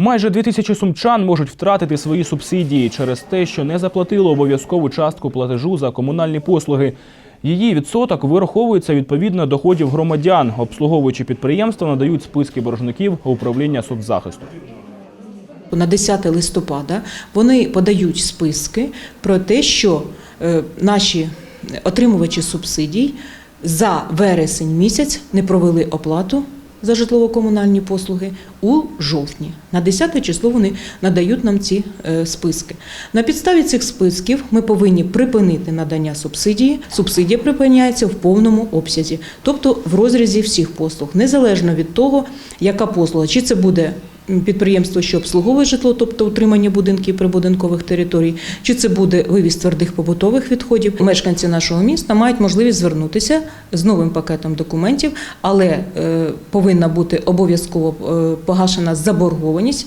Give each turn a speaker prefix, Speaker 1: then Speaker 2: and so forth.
Speaker 1: Майже дві тисячі сумчан можуть втратити свої субсидії через те, що не заплатили обов'язкову частку платежу за комунальні послуги. Її відсоток вираховується відповідно доходів громадян. Обслуговуючі підприємства надають списки боржників управління соцзахисту.
Speaker 2: На 10 листопада вони подають списки про те, що е, наші отримувачі субсидій за вересень місяць не провели оплату за житлово-комунальні послуги у жовтні. На 10 число вони надають нам ці е, списки. На підставі цих списків ми повинні припинити надання субсидії. Субсидія припиняється в повному обсязі, тобто в розрізі всіх послуг, незалежно від того, яка послуга, чи це буде підприємство, що обслуговує житло, тобто утримання будинків прибудинкових територій, чи це буде вивіз твердих побутових відходів. Мешканці нашого міста мають можливість звернутися з новим пакетом документів, але е, повинна бути обов'язково е, погашена заборгованість